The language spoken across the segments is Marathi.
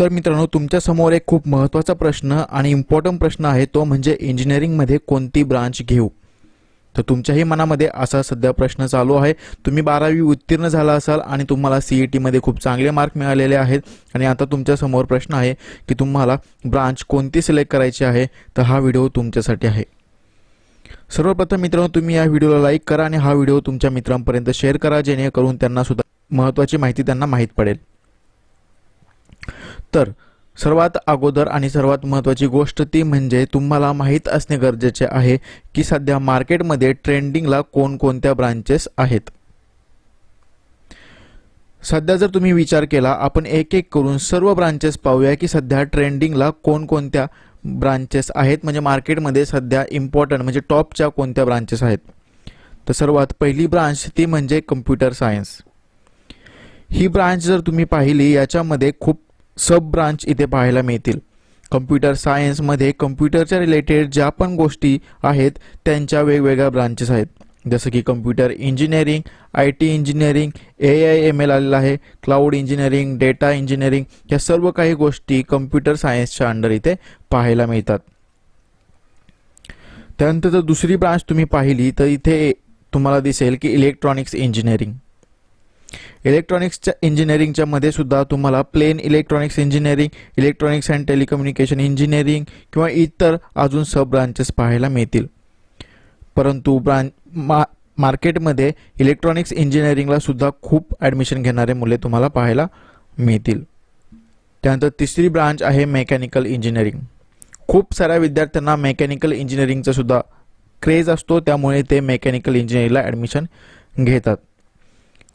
तर मित्रांनो तुमच्यासमोर एक खूप महत्त्वाचा प्रश्न आणि इम्पॉर्टंट प्रश्न आहे तो म्हणजे इंजिनिअरिंगमध्ये कोणती ब्रांच घेऊ? तर तुमच्याही मनामध्ये असा सध्या प्रश्न चालू आहे. तुम्ही बारावी उत्तीर्ण झाला असाल आणि तुम्हाला सी ई टीमध्ये खूप चांगले मार्क मिळालेले आहेत. आणि आता तुमच्यासमोर प्रश्न आहे की तुम्हाला ब्रांच कोणती सिलेक्ट करायची आहे? तर हा व्हिडिओ तुमच्यासाठी आहे. सर्वप्रथम मित्रांनो तुम्ही या व्हिडिओला लाईक करा आणि हा व्हिडिओ तुमच्या मित्रांपर्यंत शेअर करा जेणेकरून त्यांना सुद्धा महत्त्वाची माहिती त्यांना माहीत पडेल. तर सर्वात अगोदर आणि सर्वात महत्त्वाची गोष्ट ती म्हणजे तुम्हाला माहीत असणे गरजेचे आहे की सध्या मार्केटमध्ये ट्रेंडिंगला कोणकोणत्या ब्रांचेस आहेत. सध्या जर तुम्ही विचार केला आपण एक एक करून सर्व ब्रांचेस पाहूया की सध्या ट्रेंडिंगला कोणकोणत्या ब्रांचेस आहेत. म्हणजे मार्केटमध्ये सध्या इम्पॉर्टंट म्हणजे टॉपच्या कोणत्या ब्रांचेस आहेत. तर सर्वात पहिली ब्रांच ती म्हणजे कम्प्युटर सायन्स ही ब्रांच जर तुम्ही पाहिली याच्यामध्ये खूप सब ब्रांच इथे पाहायला मिळतील. कम्प्युटर सायन्समध्ये कम्प्युटरच्या रिलेटेड ज्या पण गोष्टी आहेत त्यांच्या वेगवेगळ्या ब्रांचेस आहेत. जसं की computer engineering I T engineering A I M L आलेलं आहे. क्लाउड इंजिनिअरिंग डेटा इंजिनिअरिंग या सर्व काही गोष्टी कम्प्युटर सायन्सच्या अंडर इथे पाहायला मिळतात. त्यानंतर जर दुसरी ब्रांच तुम्ही पाहिली तर इथे तुम्हाला दिसेल की इलेक्ट्रॉनिक्स इंजिनिअरिंग इलेक्ट्रॉनिक्सच्या इंजिनिअरिंगच्या मध्ये सुद्धा तुम्हाला plain electronics engineering electronics and telecommunication engineering किंवा इतर अजून सब ब्रांचेस पाहायला मिळतील. परंतु ब्रांच मा मार्केटमध्ये इलेक्ट्रॉनिक्स इंजिनिअरिंगला सुद्धा खूप ॲडमिशन घेणारे मुले तुम्हाला पाहायला मिळतील. त्यानंतर तिसरी ब्रांच आहे मेकॅनिकल इंजिनिअरिंग. खूप साऱ्या विद्यार्थ्यांना मेकॅनिकल इंजिनिअरिंगचा सुद्धा क्रेज असतो त्यामुळे ते मेकॅनिकल इंजिनिअरिंगला ॲडमिशन घेतात.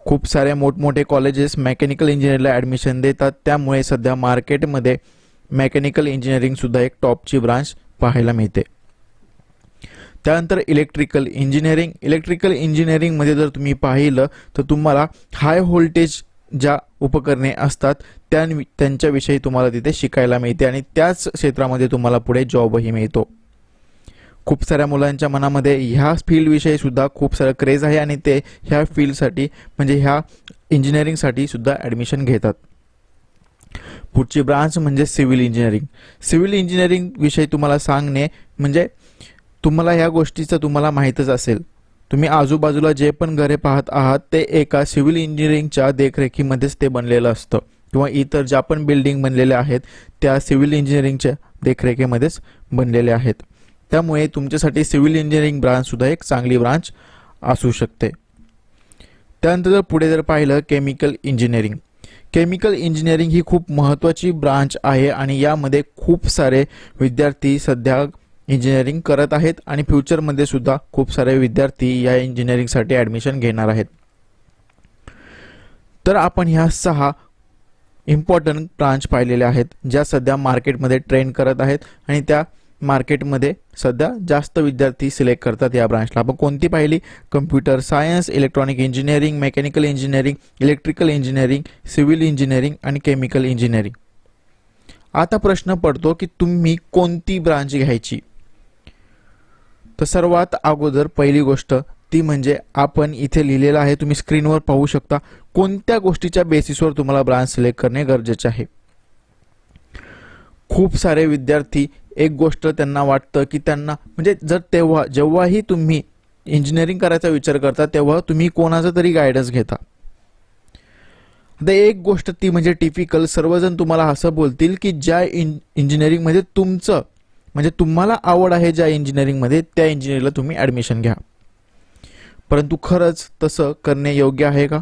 खूप सारे मोठमोठे कॉलेजेस मेकॅनिकल इंजिनिअरिंगला ॲडमिशन देतात. त्यामुळे सध्या मार्केटमध्ये मेकॅनिकल इंजिनिअरिंगसुद्धा एक टॉपची ब्रांच पाहायला मिळते. त्यानंतर इलेक्ट्रिकल इंजिनिअरिंग इलेक्ट्रिकल इंजिनिअरिंगमध्ये जर तुम्ही पाहिलं तर तुम्हाला हाय व्होल्टेज ज्या उपकरणे असतात त्या त्यांच्याविषयी तुम्हाला तिथे शिकायला मिळते आणि त्याच क्षेत्रामध्ये तुम्हाला पुढे जॉबही मिळतो. खूप साऱ्या मुलांच्या मनामध्ये ह्या फील्डविषयी सुद्धा खूप सारं क्रेज आहे आणि ते ह्या फील्डसाठी म्हणजे ह्या इंजिनिअरिंगसाठी सुद्धा ॲडमिशन घेतात. पुढची ब्रांच म्हणजे सिव्हिल इंजिनिअरिंग सिव्हिल इंजिनिअरिंग विषयी तुम्हाला सांगणे म्हणजे तुम्हाला ह्या गोष्टीचं तुम्हाला माहीतच असेल. तुम्ही आजूबाजूला जे पण घरे पाहत आहात ते एका सिव्हिल इंजिनिअरिंगच्या देखरेखीमध्येच ते बनलेलं असतं. किंवा इतर ज्या पण बिल्डिंग बनलेल्या आहेत त्या सिव्हिल इंजिनिअरिंगच्या देखरेखीमध्येच बनलेल्या आहेत. त्यामुळे तुमच्यासाठी सिव्हिल इंजिनिअरिंग ब्रांचसुद्धा एक चांगली ब्रांच असू शकते. त्यानंतर जर पुढे जर पाहिलं केमिकल इंजिनिअरिंग. केमिकल इंजिनिअरिंग ही खूप महत्त्वाची ब्रांच आहे आणि यामध्ये खूप सारे विद्यार्थी सध्या इंजिनिअरिंग करत आहेत आणि फ्युचरमध्ये सुद्धा खूप सारे विद्यार्थी या इंजिनिअरिंगसाठी ॲडमिशन घेणार आहेत. तर आपण ह्या सहा इम्पॉर्टंट ब्रांच पाहिलेल्या आहेत ज्या सध्या मार्केटमध्ये ट्रेंड करत आहेत आणि त्या मार्केटमध्ये सध्या जास्त विद्यार्थी सिलेक्ट करतात या ब्रांचला आपण कोणती पाहिली? Computer science electronic engineering mechanical engineering electrical engineering civil engineering आणि केमिकल इंजिनिअरिंग आता प्रश्न पडतो की तुम्ही कोणती ब्रांच घ्यायची? तर सर्वात अगोदर पहिली गोष्ट ती म्हणजे आपण इथे लिहिलेलं आहे तुम्ही स्क्रीनवर पाहू शकता कोणत्या गोष्टीच्या बेसिसवर तुम्हाला ब्रांच सिलेक्ट करणे गरजेचे आहे. खूप सारे विद्यार्थी एक गोष्ट त्यांना वाटतं की त्यांना म्हणजे जर तेव्हा जेव्हाही तुम्ही इंजिनिअरिंग करायचा विचार करता तेव्हा तुम्ही कोणाचा तरी गायडन्स घेता. आता एक गोष्ट ती म्हणजे टिपिकल सर्वजण तुम्हाला असं बोलतील की ज्या इंज इंजिनिअरिंगमध्ये तुमचं म्हणजे तुम्हाला आवड आहे ज्या इंजिनिअरिंगमध्ये त्या इंजिनिअरिंगला तुम्ही ॲडमिशन घ्या. परंतु खरंच तसं करणे योग्य आहे का?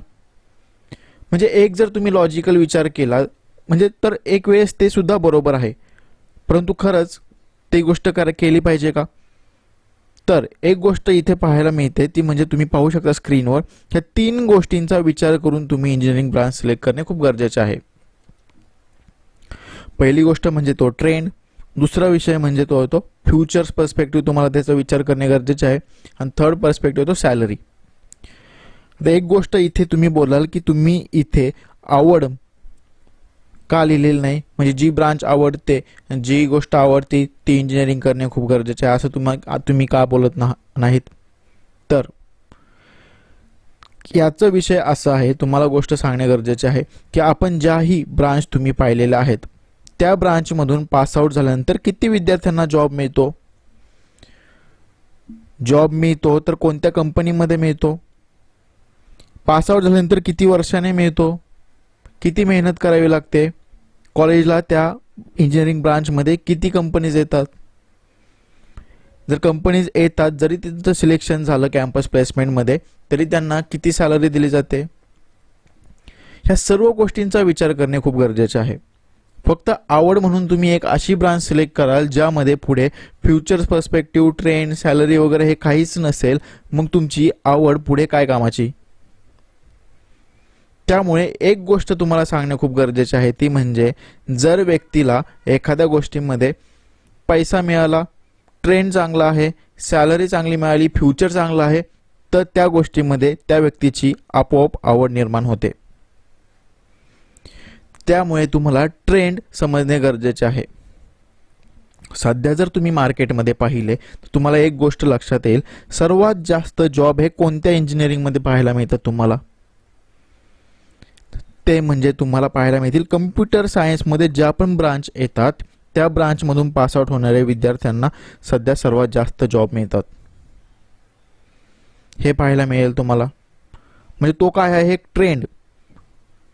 म्हणजे एक जर तुम्ही लॉजिकल विचार केला म्हणजे तर एक वेळेस ते सुद्धा बरोबर आहे. परंतु खरंच ती गोष्ट कर केली पाहिजे का? तर एक गोष्ट इथे पाहायला मिळते ती म्हणजे तुम्ही पाहू शकता स्क्रीनवर ह्या तीन गोष्टींचा विचार करून तुम्ही इंजिनिअरिंग ब्रांच सिलेक्ट करणे खूप गरजेचे आहे. पहिली गोष्ट म्हणजे तो ट्रेंड दुसरा विषय म्हणजे तो होतो फ्युचर्स पर्स्पेक्टिव्ह तुम्हाला त्याचा विचार करणे गरजेचे आहे. आणि थर्ड पर्स्पेक्टिव्ह तो सॅलरी तर एक गोष्ट इथे तुम्ही बोलाल की तुम्ही इथे आवड का लिहिलेलं नाही? म्हणजे जी ब्रांच आवडते जी गोष्ट आवडते ती इंजिनिअरिंग करणे खूप गरजेचे आहे. असं तुम्हा तुम्ही का बोलत ना नाहीत? तर याचा विषय असा आहे तुम्हाला गोष्ट सांगणे गरजेचे आहे की आपण ज्याही ब्रांच तुम्ही पाहिलेल्या आहेत त्या ब्रांचमधून पासआउट झाल्यानंतर किती विद्यार्थ्यांना जॉब मिळतो? जॉब मिळतो तर कोणत्या कंपनीमध्ये मिळतो? पासआउट झाल्यानंतर किती वर्षाने मिळतो? किती मेहनत करावी लागते? कॉलेजला त्या इंजिनिअरिंग ब्रांचमध्ये किती कंपनीज येतात? जर कंपनीज येतात जरी तिथं सिलेक्शन झालं कॅम्पस प्लेसमेंटमध्ये तरी त्यांना किती सॅलरी दिली जाते? ह्या सर्व गोष्टींचा विचार करणे खूप गरजेचे आहे. फक्त आवड म्हणून तुम्ही एक अशी ब्रांच सिलेक्ट कराल ज्यामध्ये पुढे फ्युचर पर्स्पेक्टिव्ह ट्रेंड सॅलरी वगैरे हे काहीच नसेल मग तुमची आवड पुढे काय कामाची? त्यामुळे एक गोष्ट तुम्हाला सांगणे खूप गरजेचे आहे ती म्हणजे जर व्यक्तीला एखाद्या गोष्टीमध्ये पैसा मिळाला ट्रेंड चांगला आहे सॅलरी चांगली मिळाली फ्युचर चांगला आहे तर त्या गोष्टीमध्ये त्या व्यक्तीची आपोआप आवड निर्माण होते. त्यामुळे तुम्हाला ट्रेंड समजणे गरजेचे आहे. सध्या जर तुम्ही मार्केटमध्ये पाहिले तर तुम्हाला एक गोष्ट लक्षात येईल सर्वात जास्त जॉब हे कोणत्या इंजिनिअरिंगमध्ये पाहायला मिळतात तुम्हाला? ते म्हणजे तुम्हाला पाहायला मिळतील कम्प्युटर सायन्समध्ये ज्या पण ब्रांच येतात त्या ब्रांचमधून पासआउट होणाऱ्या विद्यार्थ्यांना सध्या सर्वात जास्त जॉब मिळतात. हे पाहायला मिळेल तुम्हाला. म्हणजे तो काय आहे? एक ट्रेंड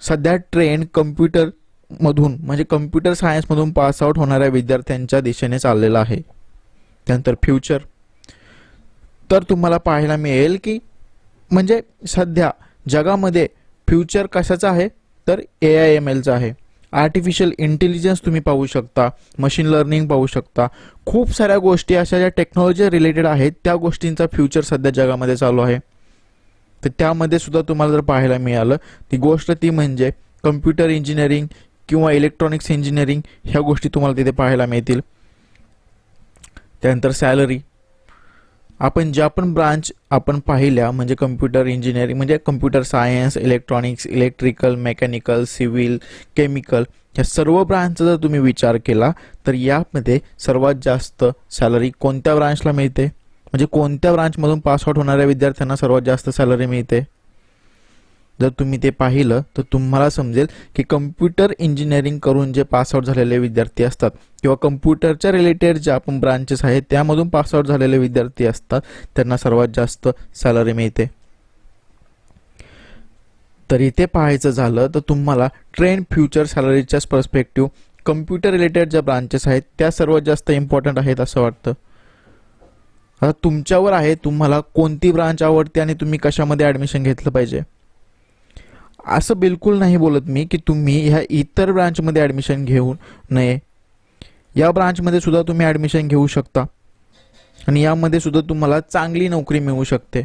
सध्या ट्रेंड कम्प्युटरमधून म्हणजे कम्प्युटर सायन्समधून पासआउट होणाऱ्या विद्यार्थ्यांच्या दिशेने चाललेला आहे. त्यानंतर फ्युचर तर तुम्हाला पाहायला मिळेल की म्हणजे सध्या जगामध्ये फ्युचर कशाचं आहे? तर ए आय एम एलचं आहे. आर्टिफिशियल इंटेलिजन्स तुम्ही पाहू शकता मशीन लर्निंग पाहू शकता. खूप साऱ्या गोष्टी अशा ज्या टेक्नॉलॉजी रिलेटेड आहेत त्या गोष्टींचा फ्युचर सध्या जगामध्ये चालू आहे. तर त्यामध्ये सुद्धा तुम्हाला जर पाहायला मिळालं ती गोष्ट ती म्हणजे कम्प्युटर इंजिनिअरिंग किंवा इलेक्ट्रॉनिक्स इंजिनिअरिंग ह्या गोष्टी तुम्हाला तिथे पाहायला मिळतील. त्यानंतर सॅलरी आपण ज्या पण ब्रांच आपण पाहिल्या म्हणजे कम्प्युटर इंजिनिअरिंग म्हणजे computer science electronics electrical mechanical civil chemical ह्या सर्व ब्रांचचा जर तुम्ही विचार केला तर यामध्ये सर्वात जास्त सॅलरी कोणत्या ब्रांचला मिळते? म्हणजे कोणत्या ब्रांचमधून पासआउट होणाऱ्या विद्यार्थ्यांना सर्वात जास्त सॅलरी मिळते? जर तुम्ही ते पाहिलं तर तुम्हाला समजेल की कम्प्युटर इंजिनिअरिंग करून जे पासआउट झालेले विद्यार्थी असतात किंवा कम्प्युटरच्या रिलेटेड ज्या आपण ब्रांचेस आहेत त्यामधून पासआउट झालेले विद्यार्थी असतात त्यांना सर्वात जास्त सॅलरी मिळते. तर इथे पाहायचं झालं तर तुम्हाला ट्रेंड फ्युचर सॅलरीच्याच पर्स्पेक्टिव्ह कम्प्युटर रिलेटेड ज्या ब्रांचेस आहेत त्या सर्वात जास्त इम्पॉर्टंट आहेत असं वाटतं. आता तुमच्यावर आहे तुम्हाला कोणती ब्रांच आवडते आणि तुम्ही कशामध्ये ॲडमिशन घेतलं पाहिजे? असं बिलकुल नाही बोलत मी की तुम्ही ह्या इतर ब्रांचमध्ये ॲडमिशन घेऊ नये. या ब्रांचमध्ये सुद्धा तुम्ही ॲडमिशन घेऊ शकता. आणि यामध्ये सुद्धा तुम्हाला चांगली नोकरी मिळू शकते.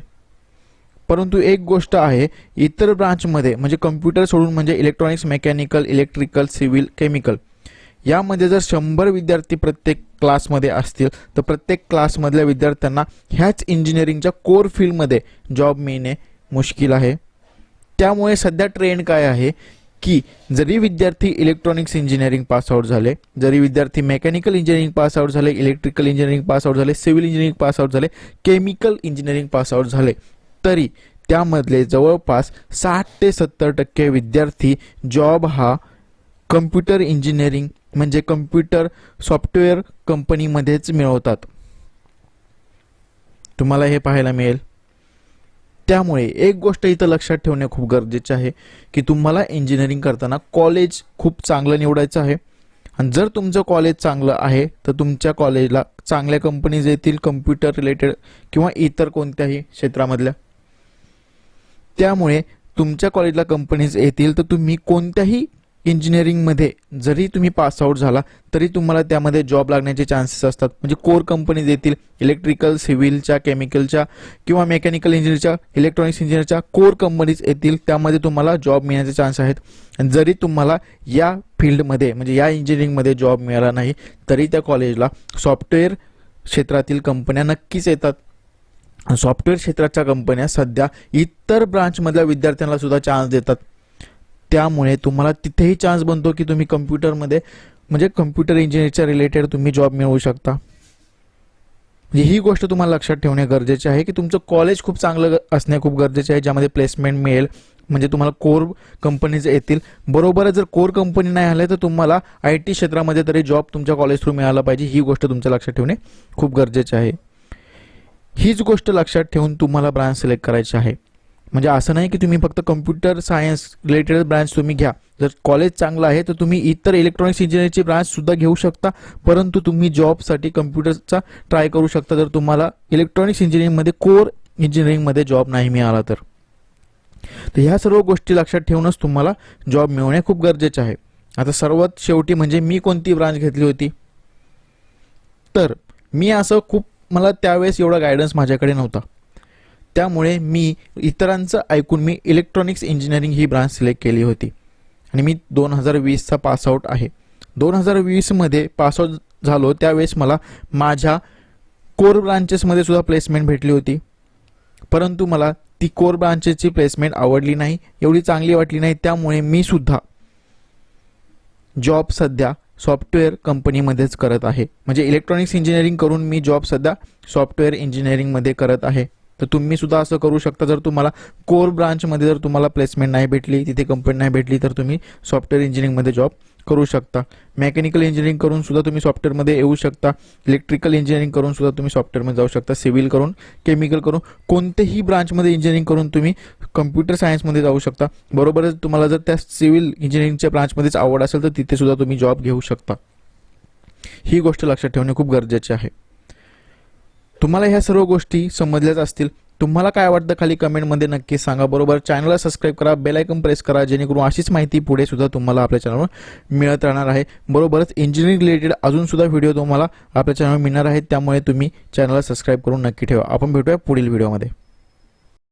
परंतु एक गोष्ट आहे इतर ब्रांचमध्ये म्हणजे कम्प्युटर सोडून म्हणजे electronics mechanical electrical civil chemical यामध्ये जर शंभर विद्यार्थी प्रत्येक क्लासमध्ये असतील तर प्रत्येक क्लासमधल्या विद्यार्थ्यांना ह्याच इंजिनिअरिंगच्या कोर फील्डमध्ये जॉब मिळणे मुश्किल आहे. त्यामुळे सध्या ट्रेंड काय आहे की जरी विद्यार्थी इलेक्ट्रॉनिक्स इंजिनिअरिंग पास आउट झाले जरी विद्यार्थी मेकॅनिकल इंजिनिअरिंग पास आउट झाले इलेक्ट्रिकल इंजिनिअरिंग पास आउट झाले सिव्हिल इंजिनिअरिंग पास आउट झाले केमिकल इंजिनिअरिंग पास आउट झाले तरी त्यामधले जवळपास साठ ते सत्तर टक्के विद्यार्थी जॉब हा कम्प्युटर इंजिनिअरिंग म्हणजे कम्प्युटर सॉफ्टवेअर कंपनीमध्येच मिळवतात. तुम्हाला हे पाहायला मिळेल. त्यामुळे एक गोष्ट इथं लक्षात ठेवणे खूप गरजेचे आहे की तुम्हाला इंजिनिअरिंग करताना कॉलेज खूप चांगलं निवडायचं आहे. आणि जर तुमचं कॉलेज चांगलं आहे तर तुमच्या कॉलेजला चांगल्या कंपनीज येतील कम्प्युटर रिलेटेड किंवा इतर कोणत्याही क्षेत्रामधल्या. त्यामुळे तुमच्या कॉलेजला कंपनीज येतील तर तुम्ही कोणत्याही इंजिनिअरिंगमध्ये जरी तुम्ही पास आउट झाला तरी तुम्हाला त्यामध्ये जॉब लागण्याचे चान्सेस असतात. म्हणजे कोर कंपनीज येतील इलेक्ट्रिकल सिव्हिलच्या केमिकलच्या किंवा मेकॅनिकल इंजिनिअरच्या इलेक्ट्रॉनिक्स इंजिनिअरच्या कोर कंपनीज येतील त्यामध्ये तुम्हाला जॉब मिळण्याचे चान्स आहेत. आणि जरी तुम्हाला या फील्डमध्ये म्हणजे या इंजिनिअरिंगमध्ये जॉब मिळाला नाही तरी त्या कॉलेजला सॉफ्टवेअर क्षेत्रातील कंपन्या नक्कीच येतात. सॉफ्टवेअर क्षेत्राच्या कंपन्या सध्या इतर ब्रांचमधल्या विद्यार्थ्यांना सुद्धा चान्स देतात. त्यामुळे तुम्हाला तिथेही चान्स बनतो की तुम्ही कम्प्युटरमध्ये म्हणजे कम्प्युटर इंजिनिअरच्या रिलेटेड तुम्ही जॉब मिळवू शकता. म्हणजे ही गोष्ट तुम्हाला लक्षात ठेवणे गरजेचे आहे की तुमचं कॉलेज खूप चांगलं असणे खूप गरजेचे आहे ज्यामध्ये प्लेसमेंट मिळेल. म्हणजे तुम्हाला कोर कंपनीज येतील. बरोबर जर कोर कंपनी नाही आल्या तर तुम्हाला आय टी क्षेत्रामध्ये तरी जॉब तुमच्या कॉलेज थ्रू मिळाला पाहिजे. ही गोष्ट तुमच्या लक्षात ठेवणे खूप गरजेचे आहे. हीच गोष्ट लक्षात ठेवून तुम्हाला ब्रांच सिलेक्ट करायची आहे. म्हणजे असं नाही की तुम्ही फक्त कम्प्युटर सायन्स रिलेटेड ब्रांच तुम्ही घ्या. जर कॉलेज चांगलं आहे तर तुम्ही इतर इलेक्ट्रॉनिक्स इंजिनिअरिंगची ब्रांचसुद्धा घेऊ शकता. परंतु तुम्ही जॉबसाठी कम्प्युटरचा ट्राय करू शकता. जर तुम्हाला इलेक्ट्रॉनिक्स इंजिनिअरिंगमध्ये कोर इंजिनिअरिंगमध्ये जॉब नाही मिळाला तर. तर ह्या सर्व गोष्टी लक्षात ठेवूनच तुम्हाला जॉब मिळवणे खूप गरजेचे आहे. आता सर्वात शेवटी म्हणजे मी कोणती ब्रांच घेतली होती? तर मी असं खूप मला त्यावेळेस एवढा गायडन्स माझ्याकडे नव्हता. त्यामुळे मी इतरांचं ऐकून मी इलेक्ट्रॉनिक्स इंजिनिअरिंग ही ब्रांच सिलेक्ट केली होती. आणि मी दोन हजार वीसचा पासआउट आहे. दोन हजार वीसमध्ये पासआउट झालो त्यावेळेस मला माझ्या कोर ब्रांचेसमध्ये सुद्धा प्लेसमेंट भेटली होती. परंतु मला ती कोर ब्रांचेसची प्लेसमेंट आवडली नाही एवढी चांगली वाटली नाही त्यामुळे मी सुद्धा जॉब सध्या सॉफ्टवेअर कंपनीमध्येच करत आहे. म्हणजे इलेक्ट्रॉनिक्स इंजिनिअरिंग करून मी जॉब सध्या सॉफ्टवेअर इंजिनिअरिंगमध्ये करत आहे. तर तुम्ही सुद्धा असं करू शकता. जर तुम्हाला कोर ब्रांचमध्ये जर तुम्हाला प्लेसमेंट नाही भेटली तिथे कंपनी नाही भेटली तर तुम्ही सॉफ्टवेअर इंजिनिअरिंगमध्ये जॉब करू शकता. मेकॅनिकल इंजिनिअरिंग करून सुद्धा तुम्ही सॉफ्टवेअरमध्ये येऊ शकता. इलेक्ट्रिकल इंजिनिअरिंग करून सुद्धा तुम्ही सॉफ्टवेअरमध्ये जाऊ शकता. सिव्हिल करून केमिकल करून कोणत्याही ब्रांचमध्ये इंजिनिअरिंग करून तुम्ही कम्प्युटर सायन्समध्ये जाऊ शकता. बरोबरच तुम्हाला जर त्या सिव्हिल इंजिनिअरिंगच्या ब्रांचमध्येच आवड असेल तर तिथे सुद्धा तुम्ही जॉब घेऊ शकता. ही गोष्ट लक्षात ठेवणे खूप गरजेचे आहे. तुम्हाला ह्या सर्व गोष्टी समजल्याच असतील. तुम्हाला काय वाटतं खाली कमेंटमध्ये नक्की सांगा. बरोबर चॅनलला सबस्क्राईब करा बेल आयकन प्रेस करा जेणेकरून अशीच माहिती पुढे सुद्धा तुम्हाला आपल्या चॅनलवर मिळत राहणार आहे. बरोबरच इंजिनिअरिंग रिलेटेड अजून सुद्धा व्हिडिओ तुम्हाला आपल्या चॅनलवर मिळणार आहेत. त्यामुळे तुम्ही चॅनलला सबस्क्राईब करून नक्की ठेवा. आपण भेटूया पुढील व्हिडिओमध्ये